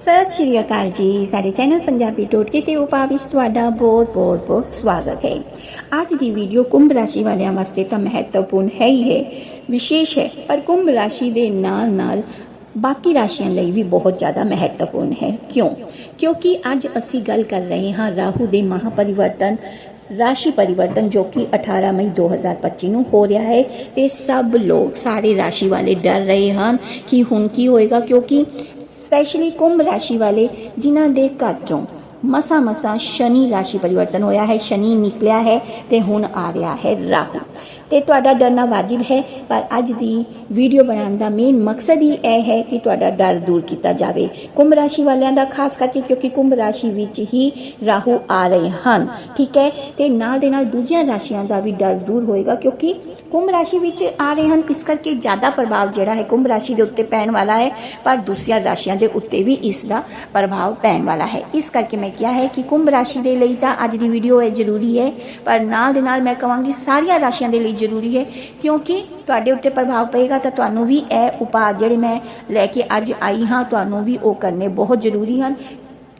ਸਤਿ ਸ਼੍ਰੀ ਅਕਾਲ ਜੀ ਸਾਡੇ ਚੈਨਲ ਪੰਜਾਬੀ ਟੋਟਕੇ ਤੇ ਉਪਾਅ ਵਿੱਚ ਤੁਹਾਡਾ ਬਹੁਤ ਬਹੁਤ ਬਹੁਤ ਸਵਾਗਤ ਹੈ ਅੱਜ ਦੀ ਵੀਡੀਓ ਕੁੰਭ ਰਾਸ਼ੀ ਵਾਲਿਆਂ ਵਾਸਤੇ ਤਾਂ ਮਹੱਤਵਪੂਰਨ ਹੈ ਹੀ ਹੈ ਵਿਸ਼ੇਸ਼ ਹੈ ਪਰ ਕੁੰਭ ਰਾਸ਼ੀ ਦੇ ਨਾਲ ਨਾਲ ਬਾਕੀ ਰਾਸ਼ੀਆਂ ਲਈ ਵੀ ਬਹੁਤ ਜ਼ਿਆਦਾ ਮਹੱਤਵਪੂਰਨ ਹੈ ਕਿਉਂ ਕਿਉਂਕਿ ਅੱਜ ਅਸੀਂ ਗੱਲ ਕਰ ਰਹੇ ਹਾਂ ਰਾਹੂ ਦੇ ਮਹਾਪਰਿਵਰਤਨ ਰਾਸ਼ੀ ਪਰਿਵਰਤਨ ਜੋ ਕਿ 18 ਮਈ 2025 ਨੂੰ ਹੋ ਰਿਹਾ ਹੈ ਤੇ ਸਭ ਲੋਕ ਸਾਰੇ ਰਾਸ਼ੀ ਵਾਲੇ ਡਰ ਰਹੇ ਹਨ ਕਿ ਹੁਣ ਕੀ ਹੋਏਗਾ ਕਿਉਂਕਿ ਸਪੈਸ਼ਲੀ ਕੁੰਭ ਰਾਸ਼ੀ ਵਾਲੇ ਜਿਨ੍ਹਾਂ ਦੇ ਘਰ ਚੋਂ ਮਸਾ ਮਸਾ ਸ਼ਨੀ ਰਾਸ਼ੀ ਪਰਿਵਰਤਨ ਹੋਇਆ ਹੈ, ਸ਼ਨੀ ਨਿਕਲਿਆ ਹੈ ਤੇ ਹੁਣ ਆ ਰਿਹਾ ਹੈ ਰਾਹੂ। ਤੇ ਤੁਹਾਡਾ ਡਰਨਾ ਵਾਜਿਬ ਹੈ, ਪਰ ਅੱਜ ਦੀ ਵੀਡੀਓ ਬਣਾਉਣ ਦਾ ਮੇਨ ਮਕਸਦ ਹੀ ਇਹ ਹੈ ਕਿ ਤੁਹਾਡਾ ਡਰ ਦੂਰ ਕੀਤਾ ਜਾਵੇ। ਕੁੰਭ ਰਾਸ਼ੀ ਵਾਲਿਆਂ ਦਾ ਖਾਸ ਕਰਕੇ ਕਿਉਂਕਿ ਕੁੰਭ ਰਾਸ਼ੀ ਵਿੱਚ ਹੀ ਰਾਹੂ ਆ ਰਹੇ ਹਨ, ਠੀਕ ਹੈ? ਤੇ ਨਾਲ ਦੇ ਨਾਲ ਦੂਜੀਆਂ ਰਾਸ਼ੀਆਂ ਦਾ ਵੀ ਡਰ ਦੂਰ ਹੋਏਗਾ ਕਿਉਂਕਿ ਕੁੰਭ ਰਾਸ਼ੀ ਵਿੱਚ ਆ ਰਹੇ ਹਨ, ਇਸ ਕਰਕੇ ਜ਼ਿਆਦਾ ਪ੍ਰਭਾਵ ਜਿਹੜਾ ਹੈ ਕੁੰਭ ਰਾਸ਼ੀ ਦੇ ਉੱਤੇ ਪੈਣ ਵਾਲਾ ਹੈ, ਪਰ ਦੂਸਰੀਆਂ ਰਾਸ਼ੀਆਂ ਦੇ ਉੱਤੇ ਵੀ ਇਸ ਦਾ ਪ੍ਰਭਾਵ ਪੈਣ ਵਾਲਾ ਹੈ। ਇਸ ਕਰਕੇ ਮੈਂ ਕਿਹਾ ਹੈ ਕਿ ਕੁੰਭ ਰਾਸ਼ੀ ਦੇ ਲਈ ਤਾਂ ਅੱਜ ਦੀ ਵੀਡੀਓ ਹੈ ਜ਼ਰੂਰੀ ਹੈ, ਪਰ ਨਾਲ ਦੇ ਨਾਲ ਮੈਂ ਕਹਾਂਗੀ ਸਾਰੀਆਂ ਰਾਸ਼ੀਆਂ ਦੇ ਲਈ ਜ਼ਰੂਰੀ ਹੈ, ਕਿਉਂਕਿ ਤੁਹਾਡੇ ਉੱਤੇ ਪ੍ਰਭਾਵ ਪਏਗਾ ਤਾਂ ਤੁਹਾਨੂੰ ਵੀ ਇਹ ਉਪਾਅ ਜਿਹੜੇ ਮੈਂ ਲੈ ਕੇ ਅੱਜ ਆਈ ਹਾਂ, ਤੁਹਾਨੂੰ ਵੀ ਉਹ ਕਰਨੇ ਬਹੁਤ ਜ਼ਰੂਰੀ ਹਨ।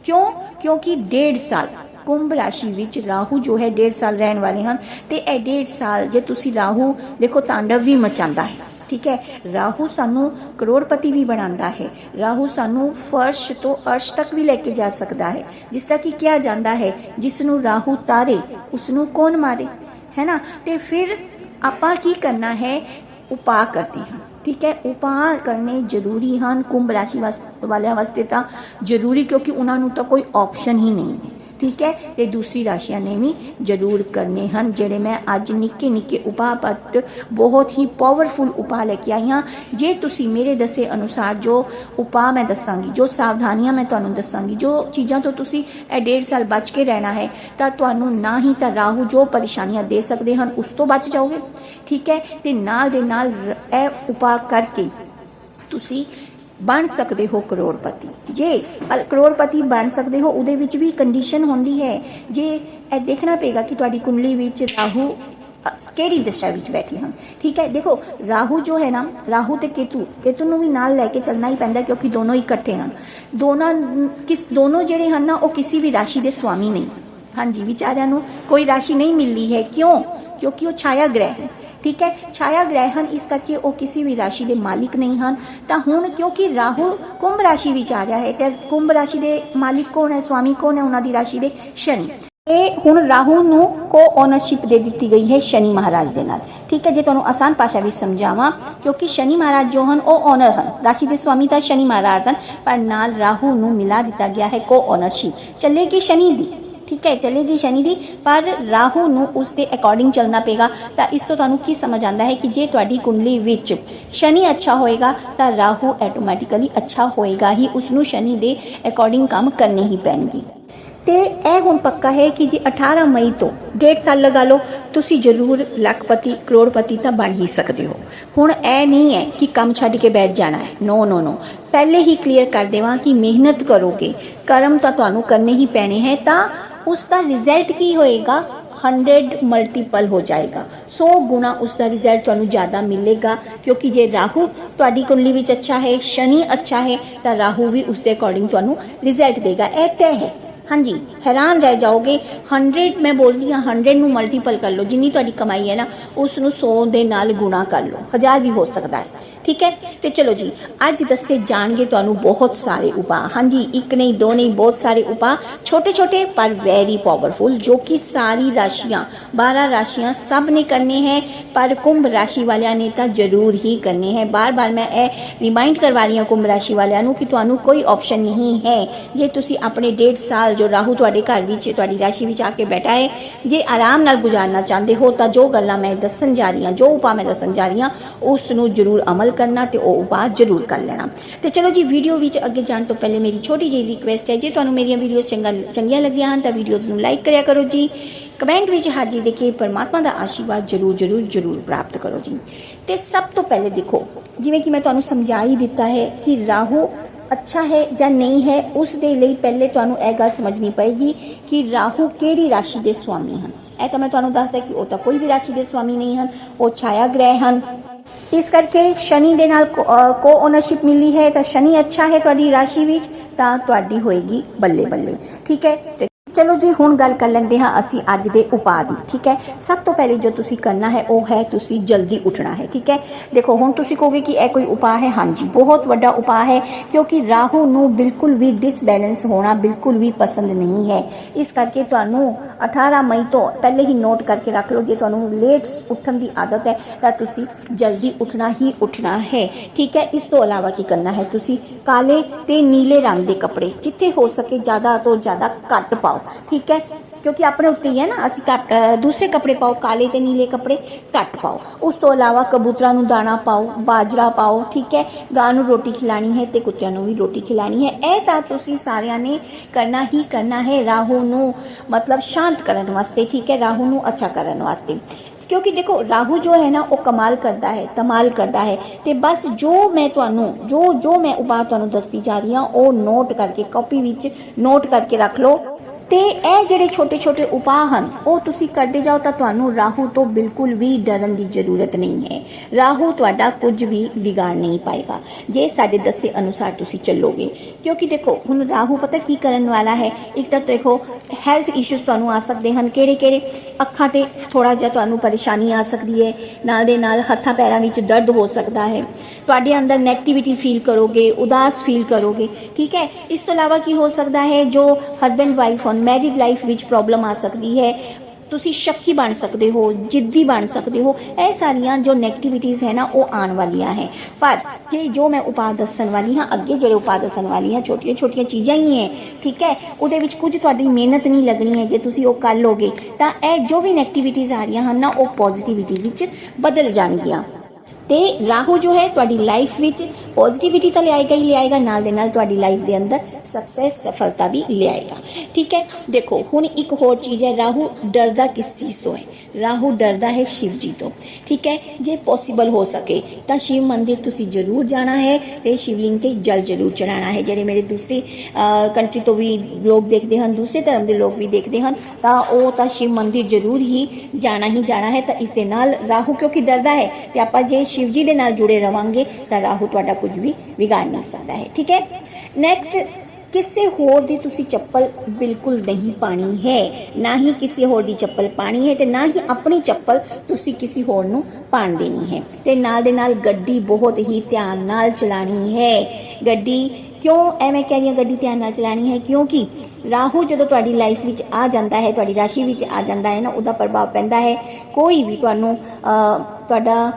ਕਿਉਂ? ਕਿਉਂਕਿ ਡੇਢ ਸਾਲ ਕੁੰਭ ਰਾਸ਼ੀ ਵਿੱਚ ਰਾਹੂ ਜੋ ਹੈ, ਡੇਢ ਸਾਲ ਰਹਿਣ ਵਾਲੇ ਹਨ ਤੇ ਇਹ ਡੇਢ ਸਾਲ ਜੇ ਤੁਸੀਂ ਰਾਹੂ, ਦੇਖੋ ਤਾਂਡਵ ਵੀ ਮਚਾਉਂਦਾ ਹੈ, ਠੀਕ ਹੈ? ਰਾਹੂ ਸਾਨੂੰ ਕਰੋੜਪਤੀ ਵੀ ਬਣਾਉਂਦਾ ਹੈ, ਰਾਹੂ ਸਾਨੂੰ ਫਰਸ਼ ਤੋਂ ਅਰਸ਼ ਤੱਕ ਵੀ ਲੈ ਕੇ ਜਾ ਸਕਦਾ ਹੈ, ਜਿਸ ਤਰ੍ਹਾਂ ਕਿ ਕਿਹਾ ਜਾਂਦਾ ਹੈ ਜਿਸ ਨੂੰ ਰਾਹੂ ਤਾਰੇ ਉਸ ਨੂੰ ਕੌਣ ਮਾਰੇ, ਹੈ ਨਾ? ਤੇ ਫਿਰ ਆਪਾਂ ਕੀ ਕਰਨਾ ਹੈ? ਉਪਾਅ ਕਰਦੇ ਹਾਂ, ਠੀਕ ਹੈ? ਉਪਾਅ ਕਰਨੇ ਜ਼ਰੂਰੀ ਹਨ ਕੁੰਭ ਰਾਸ਼ੀ ਵਾਸ- ਵਾਲਿਆਂ ਵਾਸਤੇ ਤਾਂ ਜ਼ਰੂਰੀ ਕਿਉਂਕਿ ਉਹਨਾਂ ਨੂੰ ਤਾਂ ਕੋਈ ਆਪਸ਼ਨ ਹੀ ਨਹੀਂ ਹੈ। ਠੀਕ ਹੈ ਤੇ ਦੂਸਰੀ ਰਾਸ਼ੀਆਂ ਨੇ ਵੀ ਜ਼ਰੂਰ ਕਰਨੇ ਹਨ, ਜਿਹੜੇ ਮੈਂ ਅੱਜ ਨਿੱਕੇ ਨਿੱਕੇ ਉਪਾਅ ਪੱਟ ਬਹੁਤ ਹੀ ਪਾਵਰਫੁਲ ਉਪਾਅ ਲੈ ਕੇ ਆਈ ਹਾਂ। ਜੇ ਤੁਸੀਂ ਮੇਰੇ ਦੱਸੇ ਅਨੁਸਾਰ ਜੋ ਉਪਾਅ ਮੈਂ ਦੱਸਾਂਗੀ, ਜੋ ਸਾਵਧਾਨੀਆਂ ਮੈਂ ਤੁਹਾਨੂੰ ਦੱਸਾਂਗੀ, ਜੋ ਚੀਜ਼ਾਂ ਤੋਂ ਤੁਸੀਂ ਇਹ ਡੇਢ ਸਾਲ ਬਚ ਕੇ ਰਹਿਣਾ ਹੈ, ਤਾਂ ਤੁਹਾਨੂੰ ਨਾ ਹੀ ਤਾਂ ਰਾਹੂ ਜੋ ਪਰੇਸ਼ਾਨੀਆਂ ਦੇ ਸਕਦੇ ਹਨ, ਉਸ ਤੋਂ ਬਚ ਜਾਓਗੇ। ਠੀਕ ਹੈ, ਤੇ ਨਾਲ ਦੇ ਨਾਲ ਇਹ ਉਪਾਅ ਕਰਕੇ ਤੁਸੀਂ ਬਣ ਸਕਦੇ ਹੋ ਕਰੋੜਪਤੀ। ਜੇ ਕਰੋੜਪਤੀ ਬਣ ਸਕਦੇ ਹੋ, ਉਹਦੇ ਵਿੱਚ ਵੀ ਕੰਡੀਸ਼ਨ ਹੁੰਦੀ ਹੈ। ਜੇ ਇਹ ਦੇਖਣਾ ਪਏਗਾ ਕਿ ਤੁਹਾਡੀ ਕੁੰਡਲੀ ਵਿੱਚ ਰਾਹੂ ਕਿਹੜੀ ਦਿਸ਼ਾ ਵਿੱਚ ਬੈਠੇ ਹਨ। ਠੀਕ ਹੈ, ਦੇਖੋ, ਰਾਹੂ ਜੋ ਹੈ ਨਾ, ਰਾਹੂ ਤੇ ਕੇਤੂ ਕੇਤੂ ਨੂੰ ਵੀ ਨਾਲ ਲੈ ਕੇ ਚੱਲਣਾ ਹੀ ਪੈਂਦਾ ਕਿਉਂਕਿ ਦੋਨੋਂ ਇਕੱਠੇ ਹਨ। ਦੋਨਾਂ ਕਿਸ, ਦੋਨੋਂ ਜਿਹੜੇ ਹਨ ਨਾ, ਉਹ ਕਿਸੇ ਵੀ ਰਾਸ਼ੀ ਦੇ ਸਵਾਮੀ ਨਹੀਂ। ਹਾਂਜੀ, ਵਿਚਾਰਿਆਂ ਨੂੰ ਕੋਈ ਰਾਸ਼ੀ ਨਹੀਂ ਮਿਲਦੀ ਹੈ। ਕਿਉਂ? ਕਿਉਂਕਿ ਉਹ ਛਾਇਆ ਗ੍ਰਹਿ ਹੈ। ਠੀਕ ਹੈ? ਛਾਇਆ ਗ੍ਰਹਿ ਹਨ ਇਸ ਕਰਕੇ ਉਹ ਕਿਸੇ ਵੀ ਰਾਸ਼ੀ ਦੇ ਮਾਲਿਕ ਨਹੀਂ ਹਨ। ਤਾਂ ਹੁਣ ਕਿਉਂਕਿ ਰਾਹੂ ਕੁੰਭ ਰਾਸ਼ੀ ਵਿੱਚ ਆ ਗਿਆ ਹੈ ਤੇ ਕੁੰਭ ਰਾਸ਼ੀ ਦੇ ਮਾਲਿਕ ਕੌਣ ਹੈ? ਸਵਾਮੀ ਕੌਣ ਹੈ? ਉਹਨਾਂ ਦੀ ਰਾਸ਼ੀ ਦੇ ਸ਼ਨੀ। ਇਹ ਹੁਣ ਰਾਹੂ ਨੂੰ ਕੋ ਓਨਰਸ਼ਿਪ ਦੇ ਦਿੱਤੀ ਗਈ ਹੈ ਸ਼ਨੀ ਮਹਾਰਾਜ ਦੇ ਨਾਲ। ਠੀਕ ਹੈ? ਜੇ ਤੁਹਾਨੂੰ ਆਸਾਨ ਭਾਸ਼ਾ ਵਿੱਚ ਸਮਝਾਵਾਂ, ਕਿਉਂਕਿ ਸ਼ਨੀ ਮਹਾਰਾਜ ਜੋ ਹਨ, ਉਹ ਓਨਰ ਹਨ। ਰਾਸ਼ੀ ਦੇ ਸਵਾਮੀ ਤਾਂ ਸ਼ਨੀ ਮਹਾਰਾਜ ਹਨ, ਪਰ ਨਾਲ ਰਾਹੂ ਨੂੰ ਮਿਲਾ ਦਿੱਤਾ ਗਿਆ ਹੈ ਕੋ ਓਨਰਸ਼ਿਪ ਚੱਲੇਗੀ ਸ਼ਨੀ ਦੀ। ਠੀਕ ਹੈ, ਚਲੇਗੀ ਸ਼ਨੀ ਦੀ, ਪਰ ਰਾਹੂ ਨੂੰ ਉਸ ਦੇ ਅਕੋਰਡਿੰਗ ਚੱਲਣਾ ਪਏਗਾ। ਤਾਂ ਇਸ ਤੋਂ ਤੁਹਾਨੂੰ ਕੀ ਸਮਝ ਆਉਂਦਾ ਹੈ ਕਿ ਜੇ ਤੁਹਾਡੀ ਕੁੰਡਲੀ ਵਿੱਚ ਸ਼ਨੀ ਅੱਛਾ ਹੋਏਗਾ, ਤਾਂ ਰਾਹੂ ਆਟੋਮੈਟਿਕਲੀ ਅੱਛਾ ਹੋਏਗਾ ਹੀ ਉਸ ਨੂੰ ਸ਼ਨੀ ਦੇ ਅਕੋਰਡਿੰਗ ਕੰਮ ਕਰਨੇ ਹੀ ਪੈਣਗੇ। ਤੇ ਇਹ ਹੁਣ ਪੱਕਾ ਹੈ ਕਿ ਜੇ 18 ਮਈ ਤੋਂ ਡੇਢ ਸਾਲ ਲਗਾ ਲਓ, ਤੁਸੀਂ ਜ਼ਰੂਰ ਲੱਖਪਤੀ, ਕਰੋੜਪਤੀ ਤਾਂ ਬਣ ਹੀ ਸਕਦੇ ਹੋ। ਹੁਣ ਇਹ ਨਹੀਂ ਹੈ ਕਿ ਕੰਮ ਛੱਡ ਕੇ ਬੈਠ ਜਾਣਾ ਹੈ। ਨੋ ਨੋ ਨੋ ਪਹਿਲੇ ਹੀ ਕਲੀਅਰ ਕਰ ਦੇਵਾਂ ਕਿ ਮਿਹਨਤ ਕਰੋਗੇ, ਕਰਮ ਤਾਂ ਤੁਹਾਨੂੰ ਕਰਨੇ ਹੀ ਪੈਣੇ ਹੈ। ਤਾਂ ਉਸ ਦਾ ਰਿਜ਼ਲਟ ਕੀ ਹੋਏਗਾ? 100 ਮਲਟੀਪਲ ਹੋ ਜਾਏਗਾ। 100 ਗੁਣਾ ਉਸ ਦਾ ਰਿਜ਼ਲਟ ਤੁਹਾਨੂੰ ਜ਼ਿਆਦਾ ਮਿਲੇਗਾ, ਕਿਉਂਕਿ ਜੇ ਰਾਹੂ ਤੁਹਾਡੀ ਕੁੰਡਲੀ ਵਿੱਚ ਅੱਛਾ ਹੈ, ਸ਼ਨੀ ਅੱਛਾ ਹੈ, ਤਾਂ ਰਾਹੂ ਵੀ ਉਸ ਦੇ ਅਕੋਰਡਿੰਗ ਤੁਹਾਨੂੰ ਰਿਜ਼ਲਟ ਦੇਗਾ। ਇਹ ਤੈਅ ਹੈ। ਹਾਂਜੀ, ਹੈਰਾਨ ਰਹਿ ਜਾਓਗੇ। 100 ਮੈਂ ਬੋਲਦੀ ਹਾਂ 100 ਨੂੰ ਮਲਟੀਪਲ ਕਰ ਲਓ। ਜਿੰਨੀ ਤੁਹਾਡੀ ਕਮਾਈ ਹੈ ਨਾ ਉਸ ਨੂੰ 100 ਦੇ ਨਾਲ ਗੁਣਾ ਕਰ ਲਓ। ਹਜ਼ਾਰ ਵੀ ਹੋ ਸਕਦਾ ਹੈ। ਠੀਕ ਹੈ? ਤੇ ਚਲੋ ਜੀ, ਅੱਜ ਦੱਸੇ ਜਾਣਗੇ ਤੁਹਾਨੂੰ ਬਹੁਤ ਸਾਰੇ ਉਪਾਅ। ਹਾਂਜੀ, ਇੱਕ ਨਹੀਂ, ਦੋ ਨਹੀਂ, ਬਹੁਤ ਸਾਰੇ ਉਪਾਅ। ਛੋਟੇ ਛੋਟੇ ਪਰ ਵੈਰੀ ਪਾਵਰਫੁਲ ਜੋ ਕਿ ਸਾਰੀ ਰਾਸ਼ੀਆਂ 12 ਰਾਸ਼ੀਆਂ ਸਭ ਨੇ ਕਰਨੇ ਹੈ, ਪਰ ਕੁੰਭ ਰਾਸ਼ੀ ਵਾਲਿਆਂ ਨੇ ਤਾਂ ਜ਼ਰੂਰ ਹੀ ਕਰਨੇ ਹੈ। ਬਾਰ-ਬਾਰ ਮੈਂ ਇਹ ਰਿਮਾਈਂਡ ਕਰਵਾ ਰਹੀ ਹਾਂ ਕੁੰਭ ਰਾਸ਼ੀ ਵਾਲਿਆਂ ਨੂੰ ਕਿ ਤੁਹਾਨੂੰ ਕੋਈ ਆਪਸ਼ਨ ਨਹੀਂ ਹੈ। ਜੇ ਤੁਸੀਂ ਆਪਣੇ ਡੇਢ ਸਾਲ ਜੋ ਰਾਹੂ ਤੁਹਾਡੇ ਘਰ ਵਿੱਚ, ਤੁਹਾਡੀ ਰਾਸ਼ੀ ਵਿੱਚ ਆ ਕੇ ਬੈਠਾ ਹੈ, ਜੇ ਆਰਾਮ ਨਾਲ ਗੁਜ਼ਾਰਨਾ ਚਾਹੁੰਦੇ ਹੋ, ਤਾਂ ਜੋ ਗੱਲਾਂ ਮੈਂ ਦੱਸਣ ਜਾ ਰਹੀ ਹਾਂ, ਜੋ ਉਪਾਅ ਮੈਂ ਦੱਸਣ ਜਾ ਰਹੀ ਹਾਂ ਉਸ ਨੂੰ ਜ਼ਰੂਰ ਅਮਲ ਕਰਨਾ ਤੇ ਉਹ ਉਪਾਅ ਜ਼ਰੂਰ ਕਰ ਲੈਣਾ। ਤੇ ਚਲੋ ਜੀ ਵੀਡੀਓ ਵਿੱਚ ਅੱਗੇ ਜਾਣ ਤੋਂ ਪਹਿਲੇ ਮੇਰੀ ਛੋਟੀ ਜਿਹੀ ਰਿਕੁਐਸਟ ਹੈ, ਜੇ ਤੁਹਾਨੂੰ ਮੇਰੀਆਂ ਵੀਡੀਓਜ਼ ਚੰਗਾ, ਚੰਗੀਆਂ ਲੱਗਦੀਆਂ ਹਨ ਤਾਂ ਵੀਡੀਓਜ਼ ਨੂੰ ਲਾਈਕ ਕਰਿਆ ਕਰੋ ਜੀ। ਕਮੈਂਟ ਵਿੱਚ ਹਾਜ਼ਰੀ ਦੇ ਕੇ ਪਰਮਾਤਮਾ ਦਾ ਆਸ਼ੀਰਵਾਦ ਜ਼ਰੂਰ ਜ਼ਰੂਰ ਜ਼ਰੂਰ ਪ੍ਰਾਪਤ ਕਰੋ ਜੀ। ਤੇ ਸਭ ਤੋਂ ਪਹਿਲੇ ਦੇਖੋ, ਜਿਵੇਂ ਕਿ ਮੈਂ ਤੁਹਾਨੂੰ ਸਮਝਾ ਹੀ ਦਿੱਤਾ ਹੈ ਕਿ ਰਾਹੂ ਅੱਛਾ ਹੈ ਜਾਂ ਨਹੀਂ ਹੈ, ਉਸ ਦੇ ਲਈ ਪਹਿਲੇ ਤੁਹਾਨੂੰ ਇਹ ਗੱਲ ਸਮਝਣੀ ਪਏਗੀ ਕਿ ਰਾਹੂ ਕਿਹੜੀ ਰਾਸ਼ੀ ਦੇ ਸਵਾਮੀ ਹਨ। ਇਹ ਤਾਂ ਮੈਂ ਤੁਹਾਨੂੰ ਦੱਸਦਾ ਕਿ ਉਹ ਤਾਂ ਕੋਈ ਵੀ ਰਾਸ਼ੀ ਦੇ ਸਵਾਮੀ ਨਹੀਂ ਹਨ, ਉਹ ਛਾਇਆ ਗ੍ਰਹਿ ਹਨ। ਇਸ ਕਰਕੇ ਸ਼ਨੀ ਦੇ ਨਾਲ ਕੋ ਓਨਰਸ਼ਿਪ ਮਿਲੀ ਹੈ ਤਾਂ ਸ਼ਨੀ ਅੱਛਾ ਹੈ ਤੁਹਾਡੀ ਰਾਸ਼ੀ ਵਿੱਚ, ਤਾਂ ਤੁਹਾਡੀ ਹੋਏਗੀ ਬੱਲੇ ਬੱਲੇ। ਠੀਕ ਹੈ? ਚਲੋ ਜੀ, ਹੁਣ ਗੱਲ ਕਰ ਲੈਂਦੇ ਹਾਂ ਅਸੀਂ ਅੱਜ ਦੇ ਉਪਾਅ ਦੀ, ਠੀਕ ਹੈ? ਸਭ ਤੋਂ ਪਹਿਲੇ ਜੋ ਤੁਸੀਂ ਕਰਨਾ ਹੈ, ਉਹ ਹੈ ਤੁਸੀਂ ਜਲਦੀ ਉੱਠਣਾ ਹੈ, ਠੀਕ ਹੈ? ਦੇਖੋ, ਹੁਣ ਤੁਸੀਂ ਕਹੋਗੇ ਕਿ ਇਹ ਕੋਈ ਉਪਾਅ ਹੈ, ਹਾਂਜੀ, ਬਹੁਤ ਵੱਡਾ ਉਪਾਅ ਹੈ, ਕਿਉਂਕਿ ਰਾਹੂ ਨੂੰ ਬਿਲਕੁਲ ਵੀ ਡਿਸਬੈਲੈਂਸ ਹੋਣਾ ਬਿਲਕੁਲ ਵੀ ਪਸੰਦ ਨਹੀਂ ਹੈ। ਇਸ ਕਰਕੇ ਤੁਹਾਨੂੰ 18 ਮਈ ਤੋਂ ਪਹਿਲੇ ਹੀ ਨੋਟ ਕਰਕੇ ਰੱਖ ਲਓ, ਜੇ ਤੁਹਾਨੂੰ ਲੇਟ ਉੱਠਣ ਦੀ ਆਦਤ ਹੈ, ਤਾਂ ਤੁਸੀਂ ਜਲਦੀ ਉੱਠਣਾ ਹੀ ਉੱਠਣਾ ਹੈ, ਠੀਕ ਹੈ? ਇਸ ਤੋਂ ਇਲਾਵਾ ਕੀ ਕਰਨਾ ਹੈ, ਤੁਸੀਂ ਕਾਲੇ ਤੇ ਨੀਲੇ ਰੰਗ ਦੇ ਕੱਪੜੇ ਜਿੱਥੇ ਹੋ ਸਕੇ ਜ਼ਿਆਦਾ ਤੋਂ ਜ਼ਿਆਦਾ ਘੱਟ ਪਾਓ। ਠੀਕ ਹੈ? ਕਿਉਂਕਿ ਆਪਣੇ ਉੱਤੇ ਹੀ ਹੈ ਨਾ, ਅਸੀਂ ਘੱਟ ਦੂਸਰੇ ਕੱਪੜੇ ਪਾਓ, ਕਾਲੇ ਤੇ ਨੀਲੇ ਕੱਪੜੇ ਘੱਟ ਪਾਓ। ਉਸ ਤੋਂ ਇਲਾਵਾ ਕਬੂਤਰਾਂ ਨੂੰ ਦਾਣਾ ਪਾਓ, ਬਾਜਰਾ ਪਾਓ, ਠੀਕ ਹੈ? ਗਾਂ ਨੂੰ ਰੋਟੀ ਖਿਲਾਣੀ ਹੈ ਤੇ ਕੁੱਤਿਆਂ ਨੂੰ ਵੀ ਰੋਟੀ ਖਿਲਾਣੀ ਹੈ। ਇਹ ਤਾਂ ਤੁਸੀਂ ਸਾਰਿਆਂ ਨੇ ਕਰਨਾ ਹੀ ਕਰਨਾ ਹੈ। ਰਾਹੂ ਨੂੰ ਮਤਲਬ ਸ਼ਾਂਤ ਕਰਨ ਵਾਸਤੇ, ਠੀਕ ਹੈ? ਰਾਹੂ ਨੂੰ ਅੱਛਾ ਕਰਨ ਵਾਸਤੇ। ਕਿਉਂਕਿ ਦੇਖੋ, ਰਾਹੂ ਜੋ ਹੈ ਨਾ, ਉਹ ਕਮਾਲ ਕਰਦਾ ਹੈ ਕਮਾਲ ਕਰਦਾ ਹੈ। ਤੇ ਬਸ ਜੋ ਮੈਂ ਤੁਹਾਨੂੰ, ਜੋ ਜੋ ਮੈਂ ਉਪਾਅ ਤੁਹਾਨੂੰ ਦੱਸਦੀ ਜਾ ਰਹੀ ਹਾਂ, ਉਹ ਨੋਟ ਕਰਕੇ ਕਾਪੀ ਵਿੱਚ ਨੋਟ ਕਰਕੇ ਰੱਖ ਲਓ। ਤੇ ਇਹ ਜਿਹੜੇ ਛੋਟੇ ਛੋਟੇ ਉਪਾਅ ਹਨ, ਉਹ ਤੁਸੀਂ ਕਰਦੇ ਜਾਓ ਤਾਂ ਤੁਹਾਨੂੰ ਰਾਹੂ ਤੋਂ ਬਿਲਕੁਲ ਵੀ ਡਰਨ ਦੀ ਜ਼ਰੂਰਤ ਨਹੀਂ ਹੈ। ਰਾਹੂ ਤੁਹਾਡਾ ਕੁਝ ਵੀ ਵਿਗਾੜ ਨਹੀਂ ਪਾਏਗਾ। ਜੇ ਸਾਡੇ ਦੱਸੇ ਅਨੁਸਾਰ ਤੁਸੀਂ ਚੱਲੋਗੇ। ਕਿਉਂਕਿ ਦੇਖੋ, ਹੁਣ ਰਾਹੂ ਪਤਾ ਕੀ ਕਰਨ ਵਾਲਾ ਹੈ? ਇੱਕ ਤਾਂ ਦੇਖੋ ਹੈਲਥ ਇਸ਼ੂਸ ਤੁਹਾਨੂੰ ਆ ਸਕਦੇ ਹਨ ਕਿਹੜੇ ਕਿਹੜੇ? ਅੱਖਾਂ ਤੇ ਥੋੜਾ ਜਿਹਾ ਤੁਹਾਨੂੰ ਪਰੇਸ਼ਾਨੀ ਆ ਸਕਦੀ ਹੈ। ਨਾਲ ਦੇ ਨਾਲ ਹੱਥਾਂ ਪੈਰਾਂ ਵਿੱਚ ਦਰਦ ਹੋ ਸਕਦਾ ਹੈ। ਤੁਹਾਡੇ ਅੰਦਰ ਨੈਗੇਟਿਵਿਟੀ ਫੀਲ ਕਰੋਗੇ, ਉਦਾਸ ਫੀਲ ਕਰੋਗੇ, ਠੀਕ ਹੈ? ਇਸ ਤੋਂ ਇਲਾਵਾ ਕੀ ਹੋ ਸਕਦਾ ਹੈ? ਜੋ ਹਸਬੈਂਡ ਵਾਈਫ ਹੋਣ ਮੈਰਿਡ ਲਾਈਫ ਵਿੱਚ ਪ੍ਰੋਬਲਮ ਆ ਸਕਦੀ ਹੈ, ਤੁਸੀਂ ਸ਼ੱਕੀ ਬਣ ਸਕਦੇ ਹੋ, ਜਿੱਦੀ ਬਣ ਸਕਦੇ ਹੋ, ਇਹ ਸਾਰੀਆਂ ਜੋ ਨੈਗੇਟਿਵਿਟੀਜ਼ ਹੈ ਨਾ, ਉਹ ਆਉਣ ਵਾਲੀਆਂ ਹੈ। ਪਰ ਜੇ ਜੋ ਮੈਂ ਉਪਾਅ ਦੱਸਣ ਵਾਲੀ ਹਾਂ, ਅੱਗੇ ਜਿਹੜੇ ਉਪਾਅ ਦੱਸਣ ਵਾਲੀ ਹਾਂ ਛੋਟੀਆਂ ਛੋਟੀਆਂ ਚੀਜ਼ਾਂ ਹੀ ਹੈ, ਠੀਕ ਹੈ? ਉਹਦੇ ਵਿੱਚ ਕੁਝ ਤੁਹਾਡੀ ਮਿਹਨਤ ਨਹੀਂ ਲੱਗਣੀ ਹੈ, ਜੇ ਤੁਸੀਂ ਉਹ ਕਰ ਲੋਗੇ, ਤਾਂ ਇਹ ਜੋ ਵੀ ਨੈਗੇਟਿਵਿਟੀਜ਼ ਆ ਰਹੀਆਂ ਹਨ ਨਾ, ਉਹ ਪੋਜ਼ਿਟਿਵਿਟੀ ਵਿੱਚ ਬਦਲ ਜਾਣਗੀਆਂ। ਤੇ ਰਾਹੂ ਜੋ ਹੈ ਤੁਹਾਡੀ ਲਾਈਫ ਵਿੱਚ ਪੋਜ਼ਿਟਿਵਿਟੀ ਤਾਂ ਲਿਆਏਗਾ ਹੀ ਲਿਆਏਗਾ, ਨਾਲ ਦੇ ਨਾਲ ਤੁਹਾਡੀ ਲਾਈਫ ਦੇ ਅੰਦਰ ਸਕਸੈਸ ਸਫਲਤਾ ਵੀ ਲਿਆਏਗਾ। ਠੀਕ ਹੈ? ਦੇਖੋ, ਹੁਣ ਇੱਕ ਹੋਰ ਚੀਜ਼ ਹੈ, ਰਾਹੂ ਡਰਦਾ ਕਿਸ ਚੀਜ਼ ਤੋਂ ਹੈ? ਰਾਹੂ ਡਰਦਾ ਹੈ ਸ਼ਿਵ ਜੀ ਤੋਂ। ਠੀਕ ਹੈ? ਜੇ ਪੋਸੀਬਲ ਹੋ ਸਕੇ, ਤਾਂ ਸ਼ਿਵ ਮੰਦਿਰ ਤੁਸੀਂ ਜ਼ਰੂਰ ਜਾਣਾ ਹੈ ਤੇ ਸ਼ਿਵਲਿੰਗ ਤੇ ਜਲ ਜ਼ਰੂਰ ਚੜਾਉਣਾ ਹੈ। ਜਿਹੜੇ ਮੇਰੇ ਦੂਸਰੀ ਕੰਟਰੀ ਤੋਂ ਵੀ ਲੋਕ ਦੇਖਦੇ ਹਨ, ਦੂਸਰੇ ਧਰਮ ਦੇ ਲੋਕ ਵੀ ਦੇਖਦੇ ਹਨ, ਤਾਂ ਉਹ ਤਾਂ ਸ਼ਿਵ ਮੰਦਿਰ ਜ਼ਰੂਰ ਹੀ ਜਾਣਾ ਹੀ ਜਾਣਾ ਹੈ। ਤਾਂ ਇਸ ਦੇ ਨਾਲ ਰਾਹੂ ਕਿਉਂਕਿ ਡਰਦਾ ਹੈ, ਤੇ ਆਪਾਂ ਜੇ ਸ਼ਿਵ ਜੀ ਦੇ ਨਾਲ ਜੁੜੇ ਰਵਾਂਗੇ ਤਾਂ ਰਾਹੂ ਤੁਹਾਡਾ ਕੁਝ ਵੀ ਵਿਗਾੜ ਨਹੀਂ ਸਕਦਾ ਹੈ, ਠੀਕ ਹੈ? ਨੈਕਸਟ ਕਿਸੇ ਹੋਰ ਦੀ ਤੁਸੀਂ ਚੱਪਲ ਬਿਲਕੁਲ ਨਹੀਂ ਪਾਣੀ ਹੈ। ਨਾ ਹੀ ਕਿਸੇ ਹੋਰ ਦੀ ਚੱਪਲ ਪਾਣੀ ਹੈ ਤੇ ਨਾ ਹੀ ਆਪਣੀ ਚੱਪਲ ਤੁਸੀਂ ਕਿਸੇ ਹੋਰ ਨੂੰ ਪਾਣ ਦੇਣੀ ਹੈ। ਤੇ ਨਾਲ ਦੇ ਨਾਲ ਗੱਡੀ ਬਹੁਤ ਹੀ ਧਿਆਨ ਨਾਲ ਚਲਾਣੀ ਹੈ। ਗੱਡੀ ਕਿਉਂ ਐਵੇਂ ਕਹਿ ਰਹੀ ਹਾਂ, ਗੱਡੀ ਧਿਆਨ ਨਾਲ ਚਲਾਣੀ ਹੈ? ਕਿਉਂਕਿ ਰਾਹੂ ਜਦੋਂ ਤੁਹਾਡੀ ਲਾਈਫ ਵਿੱਚ ਆ ਜਾਂਦਾ ਹੈ, ਤੁਹਾਡੀ ਰਾਸ਼ੀ ਵਿੱਚ ਆ ਜਾਂਦਾ ਹੈ ਨਾ, ਉਹਦਾ ਪ੍ਰਭਾਵ ਪੈਂਦਾ ਹੈ। ਕੋਈ ਵੀ ਤੁਹਾਨੂੰ ਤੁਹਾਡਾ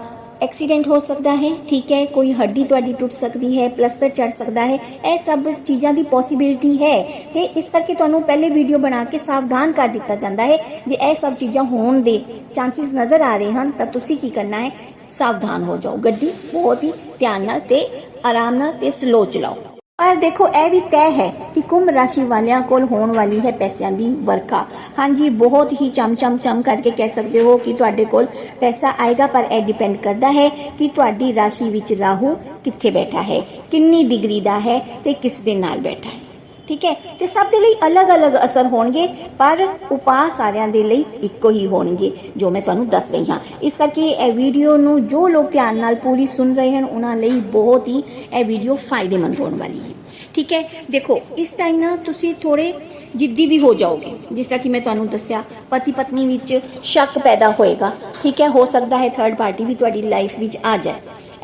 ਐਕਸੀਡੈਂਟ ਹੋ ਸਕਦਾ ਹੈ, ਠੀਕ ਹੈ, ਕੋਈ ਹੱਡੀ ਤੁਹਾਡੀ ਟੁੱਟ ਸਕਦੀ ਹੈ, ਪਲਸਤਰ ਚੜ ਸਕਦਾ ਹੈ, ਇਹ ਸਭ ਚੀਜ਼ਾਂ ਦੀ ਪੋਸਿਬਿਲਿਟੀ ਹੈ ਤੇ ਇਸ ਕਰਕੇ ਤੁਹਾਨੂੰ ਪਹਿਲੇ ਵੀਡੀਓ ਬਣਾ ਕੇ ਸਾਵਧਾਨ ਕਰ ਦਿੱਤਾ ਜਾਂਦਾ ਹੈ। ਜੇ ਇਹ ਸਭ ਚੀਜ਼ਾਂ ਹੋਣ ਦੇ ਚਾਂਸਸ ਨਜ਼ਰ ਆ ਰਹੇ ਹਨ, ਤਾਂ ਤੁਸੀਂ ਕੀ ਕਰਨਾ ਹੈ? ਸਾਵਧਾਨ ਹੋ ਜਾਓ। ਗੱਡੀ ਬਹੁਤ ਹੀ ਧਿਆਨ ਨਾਲ ਤੇ ਆਰਾਮ ਨਾਲ ਤੇ ਸਲੋ ਚਲਾਓ। ਪਰ ਦੇਖੋ, ਇਹ ਵੀ ਤੈਅ ਹੈ ਕਿ ਕੁੰਭ ਰਾਸ਼ੀ ਵਾਲਿਆਂ ਕੋਲ ਹੋਣ ਵਾਲੀ ਹੈ ਪੈਸਿਆਂ ਦੀ ਵਰਖਾ। ਹਾਂਜੀ, ਬਹੁਤ ਹੀ ਚਮ ਚਮ ਚਮ ਕਰਕੇ ਕਹਿ ਸਕਦੇ ਹੋ ਕਿ ਤੁਹਾਡੇ ਕੋਲ ਪੈਸਾ ਆਏਗਾ, ਪਰ ਇਹ ਡਿਪੈਂਡ ਕਰਦਾ ਹੈ ਕਿ ਤੁਹਾਡੀ ਰਾਸ਼ੀ ਵਿੱਚ ਰਾਹੂ ਕਿੱਥੇ ਬੈਠਾ ਹੈ, ਕਿੰਨੀ ਡਿਗਰੀ ਦਾ ਹੈ ਤੇ ਕਿਸ ਦੇ ਨਾਲ ਬੈਠਾ ਹੈ। ਠੀਕ ਹੈ? ਤੇ ਸਭ ਦੇ ਲਈ ਅਲੱਗ-ਅਲੱਗ ਅਸਰ ਹੋਣਗੇ, ਪਰ ਉਪਾਅ ਸਾਰਿਆਂ ਦੇ ਲਈ ਇੱਕੋ ਹੀ ਹੋਣਗੇ, ਜੋ ਮੈਂ ਤੁਹਾਨੂੰ ਦੱਸ ਰਹੀ ਹਾਂ। ਇਸ ਕਰਕੇ ਇਹ ਵੀਡੀਓ ਨੂੰ ਜੋ ਲੋਕ ਧਿਆਨ ਨਾਲ ਪੂਰੀ ਸੁਣ ਰਹੇ ਹਨ, ਉਹਨਾਂ ਲਈ ਬਹੁਤ ਹੀ ਇਹ ਵੀਡੀਓ ਫਾਇਦੇਮੰਦ ਹੋਣ ਵਾਲੀ ਹੈ। ਠੀਕ ਹੈ? ਦੇਖੋ, ਇਸ ਟਾਈਮ ਨਾ ਤੁਸੀਂ ਥੋੜੇ ਜਿੱਦੀ ਵੀ ਹੋ ਜਾਓਗੇ। ਜਿਸ ਤਰ੍ਹਾਂ ਕਿ ਮੈਂ ਤੁਹਾਨੂੰ ਦੱਸਿਆ ਪਤੀ ਪਤਨੀ ਵਿੱਚ ਸ਼ੱਕ ਪੈਦਾ ਹੋਏਗਾ। ਠੀਕ ਹੈ? ਹੋ ਸਕਦਾ ਹੈ ਥਰਡ ਪਾਰਟੀ ਵੀ ਤੁਹਾਡੀ ਲਾਈਫ ਵਿੱਚ ਆ ਜਾਏ।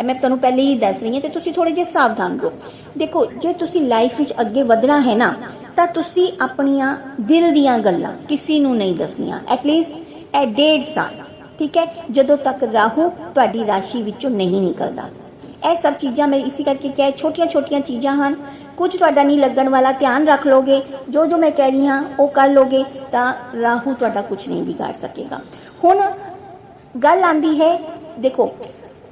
ਇਹ ਮੈਂ ਤੁਹਾਨੂੰ ਪਹਿਲੇ ਹੀ ਦੱਸ ਰਹੀ ਹਾਂ ਤੇ ਤੁਸੀਂ ਥੋੜੇ ਜਿਹਾ ਸਾਵਧਾਨ ਰਹੋ। ਦੇਖੋ, ਜੇ ਤੁਸੀਂ ਲਾਈਫ ਵਿੱਚ ਅੱਗੇ ਵਧਣਾ ਹੈ ਨਾ, ਤਾਂ ਤੁਸੀਂ ਆਪਣੀਆਂ ਦਿਲ ਦੀਆਂ ਗੱਲਾਂ ਕਿਸੇ ਨੂੰ ਨਹੀਂ ਦੱਸਣੀਆਂ। ਐਟਲੀਸਟ ਇਹ ਡੇਢ ਸਾਲ, ਠੀਕ ਹੈ? ਜਦੋਂ ਤੱਕ ਰਾਹੂ ਤੁਹਾਡੀ ਰਾਸ਼ੀ ਵਿੱਚੋਂ ਨਹੀਂ ਨਿਕਲਦਾ। ਇਹ ਸਭ ਚੀਜ਼ਾਂ ਮੈਂ ਇਸੇ ਕਰਕੇ ਕਿਹਾ ਛੋਟੀਆਂ ਛੋਟੀਆਂ ਚੀਜ਼ਾਂ ਹਨ। ਕੁਝ ਤੁਹਾਡਾ ਨਹੀਂ ਲੱਗਣ ਵਾਲਾ, ਧਿਆਨ ਰੱਖ ਲੋਗੇ। ਜੋ ਜੋ ਮੈਂ ਕਹਿ ਰਹੀ ਹਾਂ, ਉਹ ਕਰ ਲੋਗੇ, ਤਾਂ ਰਾਹੂ ਤੁਹਾਡਾ ਕੁਝ ਨਹੀਂ ਵਿਗਾੜ ਸਕੇਗਾ। ਹੁਣ ਗੱਲ ਆਂਦੀ ਹੈ, ਦੇਖੋ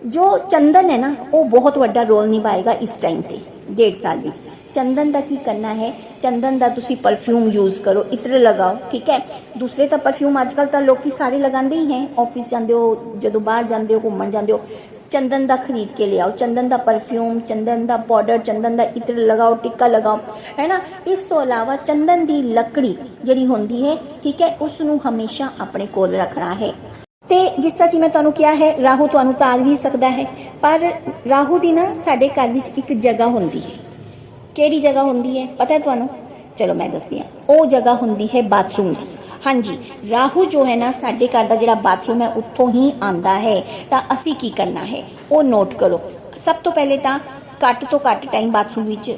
ਜੋ ਚੰਦਨ ਹੈ ਨਾ, ਉਹ ਬਹੁਤ ਵੱਡਾ ਰੋਲ ਨਿਭਾਏਗਾ ਇਸ ਟਾਈਮ ਤੇ, ਡੇਢ ਸਾਲ ਵਿੱਚ। ਚੰਦਨ ਦਾ ਕੀ ਕਰਨਾ ਹੈ? ਚੰਦਨ ਦਾ ਤੁਸੀਂ ਪਰਫਿਊਮ ਯੂਜ਼ ਕਰੋ, ਇਤਰ ਲਗਾਓ, ਠੀਕ ਹੈ? ਦੂਸਰੇ ਤਾਂ ਪਰਫਿਊਮ ਅੱਜਕੱਲ ਤਾਂ ਲੋਕੀ ਸਾਰੇ ਲਗਾਉਂਦੇ ਹੀ ਹੈ। ਆਫਿਸ ਜਾਂਦੇ ਹੋ, ਜਦੋਂ ਬਾਹਰ ਜਾਂਦੇ ਹੋ, ਘੁੰਮਣ ਜਾਂਦੇ ਹੋ, ਚੰਦਨ ਦਾ ਖਰੀਦ ਕੇ ਲਿਆਓ। ਚੰਦਨ ਦਾ ਪਰਫਿਊਮ ਚੰਦਨ ਦਾ ਪਾਊਡਰ ਚੰਦਨ ਦਾ ਇਤਰ ਲਗਾਓ, ਟਿੱਕਾ ਲਗਾਓ, ਹੈ ਨਾ? ਇਸ ਤੋਂ ਇਲਾਵਾ ਚੰਦਨ ਦੀ ਲੱਕੜੀ ਜਿਹੜੀ ਹੁੰਦੀ ਹੈ, ਠੀਕ ਹੈ ਉਸ ਨੂੰ ਹਮੇਸ਼ਾ ਆਪਣੇ ਕੋਲ ਰੱਖਣਾ ਹੈ। ਤੇ ਜਿਸ ਤਰ੍ਹਾਂ ਕਿ ਮੈਂ ਤੁਹਾਨੂੰ ਕਿਹਾ ਹੈ, ਰਾਹੂ ਤੁਹਾਨੂੰ ਤਾਰ ਵੀ ਸਕਦਾ ਹੈ, ਪਰ ਰਾਹੂ ਦੀ ਨਾ ਸਾਡੇ ਘਰ ਵਿੱਚ ਇੱਕ ਜਗ੍ਹਾ ਹੁੰਦੀ ਹੈ। ਕਿਹੜੀ ਜਗ੍ਹਾ ਹੁੰਦੀ ਹੈ? ਪਤਾ ਹੈ ਤੁਹਾਨੂੰ? ਚਲੋ ਮੈਂ ਦੱਸਦੀ ਹਾਂ। ਉਹ ਜਗ੍ਹਾ ਹੁੰਦੀ ਹੈ ਬਾਥਰੂਮ ਦੀ। ਹਾਂਜੀ, ਰਾਹੂ ਜੋ ਹੈ ਨਾ, ਸਾਡੇ ਘਰ ਦਾ ਜਿਹੜਾ ਬਾਥਰੂਮ ਹੈ, ਉੱਥੋਂ ਹੀ ਆਂਦਾ ਹੈ। ਤਾਂ ਅਸੀਂ ਕੀ ਕਰਨਾ ਹੈ? ਉਹ ਨੋਟ ਕਰੋ। ਸਭ ਤੋਂ ਪਹਿਲੇ ਤਾਂ ਘੱਟ ਤੋਂ ਘੱਟ ਟਾਈਮ ਬਾਥਰੂਮ ਵਿੱਚ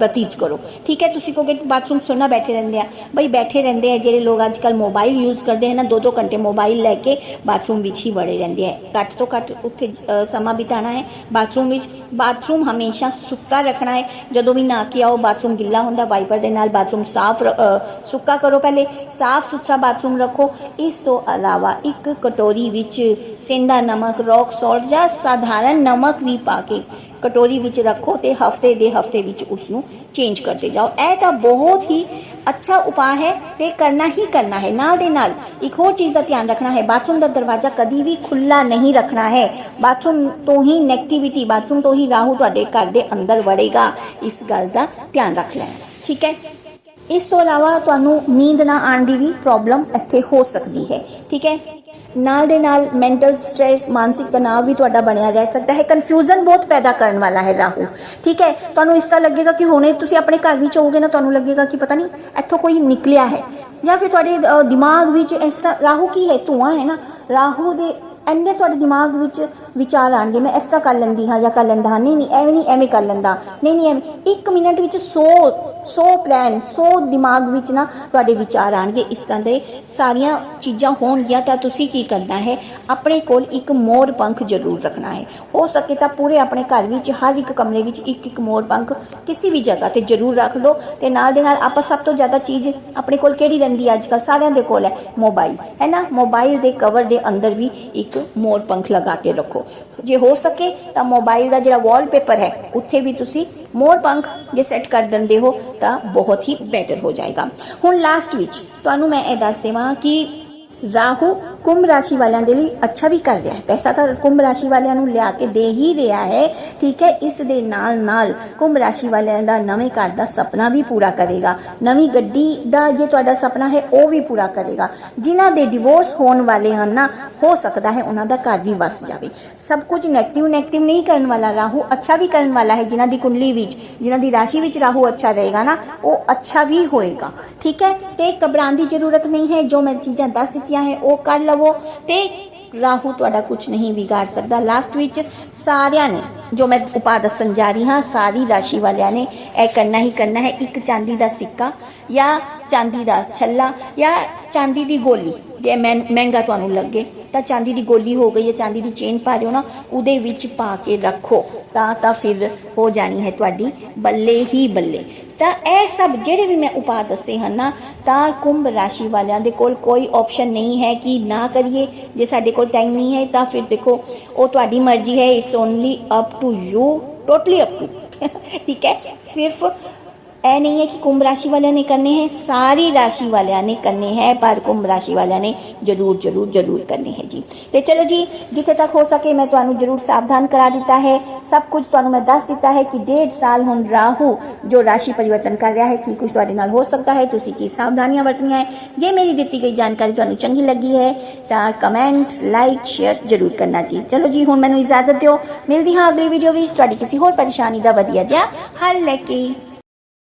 ਬਤੀਤ ਕਰੋ। ਠੀਕ ਹੈ? ਤੁਸੀਂ ਕਹੋਗੇ ਬਾਥਰੂਮ ਸੁਣਨਾ ਬੈਠੇ ਰਹਿੰਦੇ ਆ। ਬਈ ਬੈਠੇ ਰਹਿੰਦੇ ਆ, ਜਿਹੜੇ ਲੋਕ ਅੱਜ ਕੱਲ ਮੋਬਾਈਲ ਯੂਜ਼ ਕਰਦੇ ਹਨ ਨਾ ਦੋ ਦੋ ਘੰਟੇ ਮੋਬਾਈਲ ਲੈ ਕੇ ਬਾਥਰੂਮ ਵਿੱਚ ਹੀ ਵੜੇ ਰਹਿੰਦੇ ਆ। ਘੱਟ ਤੋਂ ਘੱਟ ਉੱਥੇ ਸਮਾਂ ਬਿਤਾਣਾ ਹੈ। ਬਾਥਰੂਮ ਵਿੱਚ, ਬਾਥਰੂਮ ਹਮੇਸ਼ਾ ਸੁੱਕਾ ਰੱਖਣਾ ਹੈ। ਜਦੋਂ ਵੀ ਨਾ ਕੇ ਆਓ, ਬਾਥਰੂਮ ਗਿੱਲਾ ਹੁੰਦਾ, ਵਾਈਪਰ ਦੇ ਨਾਲ ਬਾਥਰੂਮ ਸਾਫ਼ ਰ- ਸੁੱਕਾ ਕਰੋ ਪਹਿਲੇ। ਸਾਫ਼ ਸੁਥਰਾ ਬਾਥਰੂਮ ਰੱਖੋ। ਇਸ ਤੋਂ ਇਲਾਵਾ ਇੱਕ ਕਟੋਰੀ ਵਿੱਚ ਸੇਂਦਾ ਨਮਕ, ਰੌਕ ਸਾਲਟ ਜਾਂ ਸਾਧਾਰਨ ਨਮਕ ਵੀ ਪਾ ਕੇ ਕਟੋਰੀ ਵਿੱਚ ਰੱਖੋ ਤੇ ਹਫ਼ਤੇ ਦੇ ਹਫ਼ਤੇ ਵਿੱਚ ਉਸ ਨੂੰ ਚੇਂਜ ਕਰਦੇ ਜਾਓ। ਇਹ ਤਾਂ ਬਹੁਤ ਹੀ ਅੱਛਾ ਉਪਾਅ ਹੈ ਤੇ ਕਰਨਾ ਹੀ ਕਰਨਾ ਹੈ। ਨਾਲ ਦੇ ਨਾਲ ਇੱਕ ਹੋਰ ਚੀਜ਼ ਦਾ ਧਿਆਨ ਰੱਖਣਾ ਹੈ। ਬਾਥਰੂਮ ਦਾ ਦਰਵਾਜ਼ਾ ਕਦੀ ਵੀ ਖੁੱਲਾ ਨਹੀਂ ਰੱਖਣਾ ਹੈ। ਬਾਥਰੂਮ ਤੋਂ ਹੀ ਨੈਗੇਟਿਵਿਟੀ ਬਾਥਰੂਮ ਤੋਂ ਹੀ ਰਾਹੂ ਤੁਹਾਡੇ ਘਰ ਦੇ ਅੰਦਰ ਵੜੇਗਾ। ਇਸ ਗੱਲ ਦਾ ਧਿਆਨ ਰੱਖ ਲੈਣਾ। ਠੀਕ ਹੈ? ਇਸ ਤੋਂ ਇਲਾਵਾ ਤੁਹਾਨੂੰ ਨੀਂਦ ਨਾ ਆਉਣ ਦੀ ਵੀ ਪ੍ਰੋਬਲਮ ਇੱਥੇ ਹੋ ਸਕਦੀ ਹੈ। ਠੀਕ ਹੈ? ਨਾਲ ਦੇ ਨਾਲ ਮੈਂਟਲ ਸਟ੍ਰੈਸ ਮਾਨਸਿਕ ਤਣਾਅ ਵੀ ਤੁਹਾਡਾ ਬਣਿਆ ਰਹਿ ਸਕਦਾ ਹੈ। ਕਨਫਿਊਜ਼ਨ ਬਹੁਤ ਪੈਦਾ ਕਰਨ ਵਾਲਾ ਹੈ ਰਾਹੂ ਠੀਕ ਹੈ? ਤੁਹਾਨੂੰ ਇਸ ਤਰ੍ਹਾਂ ਲੱਗੇਗਾ ਕਿ ਹੁਣੇ ਤੁਸੀਂ ਆਪਣੇ ਘਰ ਵਿੱਚ ਹੋਵੋਗੇ ਨਾ ਤੁਹਾਨੂੰ ਲੱਗੇਗਾ ਕਿ ਪਤਾ ਨਹੀਂ ਇੱਥੋਂ ਕੋਈ ਨਿਕਲਿਆ ਹੈ। ਜਾਂ ਫਿਰ ਤੁਹਾਡੇ ਦਿਮਾਗ ਵਿੱਚ ਇਸ ਤਰ੍ਹਾਂ ਰਾਹੂ ਕੀ ਹੈ? ਧੂਆਂ ਹੈ ਨਾ? ਰਾਹੂ ਦੇ ਐਨੇ ਤੁਹਾਡੇ ਦਿਮਾਗ ਵਿੱਚ ਵਿਚਾਰ ਆਣਗੇ, ਮੈਂ ਇਸ ਤਰ੍ਹਾਂ ਕਰ ਲੈਂਦੀ ਹਾਂ ਜਾਂ ਕਰ ਲੈਂਦਾ ਹਾਂ। ਨਹੀਂ ਨਹੀਂ, ਐਵੇਂ ਨਹੀਂ, ਐਵੇਂ ਕਰ ਲੈਂਦਾ। ਨਹੀਂ ਨਹੀਂ, ਐਵੇਂ ਇੱਕ ਮਿੰਟ ਵਿੱਚ 100 100 ਪਲਾਨ 100 ਦਿਮਾਗ ਵਿੱਚ ਨਾ ਤੁਹਾਡੇ ਵਿਚਾਰ ਆਣਗੇ। ਇਸ ਤਰ੍ਹਾਂ ਦੇ ਸਾਰੀਆਂ ਚੀਜ਼ਾਂ ਹੋਣਗੀਆਂ ਤਾਂ ਤੁਸੀਂ ਕੀ ਕਰਨਾ ਹੈ? ਆਪਣੇ ਕੋਲ ਇੱਕ ਮੋਰ ਪੰਖ ਜ਼ਰੂਰ ਰੱਖਣਾ ਹੈ। ਹੋ ਸਕੇ ਤਾਂ ਪੂਰੇ ਆਪਣੇ ਘਰ ਵਿੱਚ, ਹਰ ਇੱਕ ਕਮਰੇ ਵਿੱਚ ਇੱਕ ਇੱਕ ਮੋਰ ਪੰਖ ਕਿਸੇ ਵੀ ਜਗ੍ਹਾ ਤੇ ਜ਼ਰੂਰ ਰੱਖ ਲਓ ਤੇ ਨਾਲ ਦੇ ਨਾਲ ਆਪਾਂ ਸਭ ਤੋਂ ਜ਼ਿਆਦਾ ਚੀਜ਼ ਆਪਣੇ ਕੋਲ ਕਿਹੜੀ ਰਹਿੰਦੀ ਹੈ ਅੱਜ ਕੱਲ ਸਾਰਿਆਂ ਦੇ ਕੋਲ ਹੈ ਮੋਬਾਈਲ। ਹੈ ਨਾ? ਮੋਬਾਈਲ ਦੇ ਕਵਰ ਦੇ ਅੰਦਰ ਵੀ ਇੱਕ ਮੋਰ ਪੰਖ ਲਗਾ ਕੇ ਰੱਖੋ। ਜੇ ਹੋ ਸਕੇ ਤਾਂ ਮੋਬਾਈਲ ਦਾ ਜਿਹੜਾ ਵਾਲਪੇਪਰ ਹੈ, ਉੱਥੇ ਵੀ ਤੁਸੀਂ ਮੋਰ ਪੰਖ ਜੇ ਸੈੱਟ ਕਰ ਦਿੰਦੇ ਹੋ, ਤਾਂ ਬਹੁਤ ਹੀ ਬੈਟਰ ਹੋ ਜਾਏਗਾ। ਹੁਣ ਲਾਸਟ ਵਿੱਚ ਤੁਹਾਨੂੰ ਮੈਂ ਇਹ ਦੱਸ ਦੇਵਾਂ ਕਿ ਰਾਹੂ ਕੁੰਭ ਰਾਸ਼ੀ ਵਾਲਿਆਂ ਦੇ ਲਈ ਅੱਛਾ ਵੀ ਕਰ ਰਿਹਾ ਹੈ। ਪੈਸਾ ਤਾਂ ਕੁੰਭ ਰਾਸ਼ੀ ਵਾਲਿਆਂ ਨੂੰ ਲਿਆ ਕੇ ਦੇ ਹੀ ਰਿਹਾ ਹੈ। ਠੀਕ ਹੈ, ਇਸ ਦੇ ਨਾਲ ਨਾਲ ਕੁੰਭ ਰਾਸ਼ੀ ਵਾਲਿਆਂ ਦਾ ਨਵੇਂ ਘਰ ਦਾ ਸੁਪਨਾ ਵੀ ਪੂਰਾ ਕਰੇਗਾ। ਨਵੀਂ ਗੱਡੀ ਦਾ ਜੇ ਤੁਹਾਡਾ ਸੁਪਨਾ ਹੈ, ਉਹ ਵੀ ਪੂਰਾ ਕਰੇਗਾ। ਜਿਨ੍ਹਾਂ ਦੇ ਡਿਵੋਰਸ ਹੋਣ ਵਾਲੇ ਹਨ ਨਾ, ਹੋ ਸਕਦਾ ਹੈ ਉਹਨਾਂ ਦਾ ਘਰ ਵੀ ਵਸ ਜਾਵੇ। ਸਭ ਕੁਝ ਨੈਗੇਟਿਵ ਨੈਗੇਟਿਵ ਨਹੀਂ ਕਰਨ ਵਾਲਾ ਰਾਹੂ ਅੱਛਾ ਵੀ ਕਰਨ ਵਾਲਾ ਹੈ। ਜਿਨ੍ਹਾਂ ਦੀ ਕੁੰਡਲੀ ਵਿੱਚ, ਜਿਨ੍ਹਾਂ ਦੀ ਰਾਸ਼ੀ ਵਿੱਚ ਰਾਹੂ ਅੱਛਾ ਰਹੇਗਾ ਨਾ, ਉਹ ਅੱਛਾ ਵੀ ਹੋਏਗਾ। ਠੀਕ ਹੈ, ਤੇ ਘਬਰਾਉਣ ਦੀ ਜ਼ਰੂਰਤ ਨਹੀਂ ਹੈ। ਜੋ ਮੈਂ ਚੀਜ਼ਾਂ ਦੱਸ ਦਿੱਤੀਆਂ ਹੈ, ਉਹ ਕਰ ਲਵੋ ਤੇ ਰਾਹੂ ਤੁਹਾਡਾ ਕੁਝ ਨਹੀਂ ਵਿਗਾੜ ਸਕਦਾ। ਲਾਸਟ ਵਿੱਚ ਸਾਰਿਆਂ ਨੇ, ਜੋ ਮੈਂ ਉਪਾਅ ਦੱਸਣ ਜਾ ਰਹੀ ਹਾਂ, ਸਾਰੀ ਰਾਸ਼ੀ ਵਾਲਿਆਂ ਨੇ ਇਹ ਕਰਨਾ ਹੀ ਕਰਨਾ ਹੈ। ਇੱਕ ਚਾਂਦੀ ਦਾ ਸਿੱਕਾ ਜਾਂ ਚਾਂਦੀ ਦਾ ਛੱਲਾ ਜਾਂ ਚਾਂਦੀ ਦੀ ਗੋਲੀ, ਜੇ ਮਹਿੰਗਾ ਤੁਹਾਨੂੰ ਲੱਗੇ, ਤਾਂ ਚਾਂਦੀ ਦੀ ਗੋਲੀ ਹੋ ਗਈ ਜਾਂ ਚਾਂਦੀ ਦੀ ਚੇਨ ਪਾ ਰਹੇ ਹੋ ਨਾ, ਉਹਦੇ ਵਿੱਚ ਪਾ ਕੇ ਰੱਖੋ, ਤਾਂ ਤਾਂ ਫਿਰ ਹੋ ਜਾਣੀ ਹੈ ਤੁਹਾਡੀ ਬੱਲੇ ਹੀ ਬੱਲੇ। ਤਾਂ ਇਹ ਸਭ ਜਿਹੜੇ ਵੀ ਮੈਂ ਉਪਾਅ ਦੱਸੇ ਹਨ ਨਾ, ਤਾਂ ਕੁੰਭ ਰਾਸ਼ੀ ਵਾਲਿਆਂ ਦੇ ਕੋਲ ਕੋਈ ਆਪਸ਼ਨ ਨਹੀਂ ਹੈ ਕਿ ਨਾ ਕਰੀਏ। ਜੇ ਸਾਡੇ ਕੋਲ ਟਾਈਮ ਨਹੀਂ ਹੈ, ਤਾਂ ਫਿਰ ਦੇਖੋ, ਉਹ ਤੁਹਾਡੀ ਮਰਜ਼ੀ ਹੈ it's only up to you totally up to ਠੀਕ ਹੈ? ਸਿਰਫ ਇਹ ਨਹੀਂ ਹੈ ਕਿ ਕੁੰਭ ਰਾਸ਼ੀ ਵਾਲਿਆਂ ਨੇ ਕਰਨੇ ਹੈ, ਸਾਰੀ ਰਾਸ਼ੀ ਵਾਲਿਆਂ ਨੇ ਕਰਨੇ ਹੈ, ਪਰ ਕੁੰਭ ਰਾਸ਼ੀ ਵਾਲਿਆਂ ਨੇ ਜਰੂਰ ਜਰੂਰ ਜਰੂਰ ਕਰਨੇ ਹੈ ਜੀ। ਤੇ ਚਲੋ ਜੀ, ਜਿੱਥੇ ਤੱਕ ਹੋ ਸਕੇ ਮੈਂ ਤੁਹਾਨੂੰ ਜਰੂਰ ਸਾਵਧਾਨ ਕਰਾ ਦਿੱਤਾ ਹੈ। ਸਭ ਕੁਝ ਤੁਹਾਨੂੰ ਮੈਂ ਦੱਸ ਦਿੱਤਾ ਹੈ ਕਿ ਡੇਢ ਸਾਲ ਹੁਣ ਰਾਹੂ ਜੋ ਰਾਸ਼ੀ ਪਰਿਵਰਤਨ ਕਰ ਰਿਹਾ ਹੈ, ਕੀ ਕੁਝ ਤੁਹਾਡੇ ਨਾਲ ਹੋ ਸਕਦਾ ਹੈ, ਤੁਸੀਂ ਕੀ ਸਾਵਧਾਨੀਆਂ ਵਰਤਣੀਆਂ ਹੈ? ਜੇ ਮੇਰੀ ਦਿੱਤੀ ਗਈ ਜਾਣਕਾਰੀ ਤੁਹਾਨੂੰ ਚੰਗੀ ਲੱਗੀ ਹੈ, ਤਾਂ ਕਮੈਂਟ ਲਾਈਕ ਸ਼ੇਅਰ ਜਰੂਰ ਕਰਨਾ ਜੀ। ਚਲੋ ਜੀ, ਹੁਣ ਮੈਨੂੰ ਇਜਾਜ਼ਤ ਦਿਓ। ਮਿਲਦੀ ਹਾਂ ਅਗਲੀ ਵੀਡੀਓ ਵਿੱਚ। ਤੁਹਾਡੀ ਕਿਸੇ ਹੋਰ ਪਰੇਸ਼ਾਨੀ ਦਾ ਵਧੀਆ ਜਿਹਾ ਹੱਲ ਲੈ ਕੇ।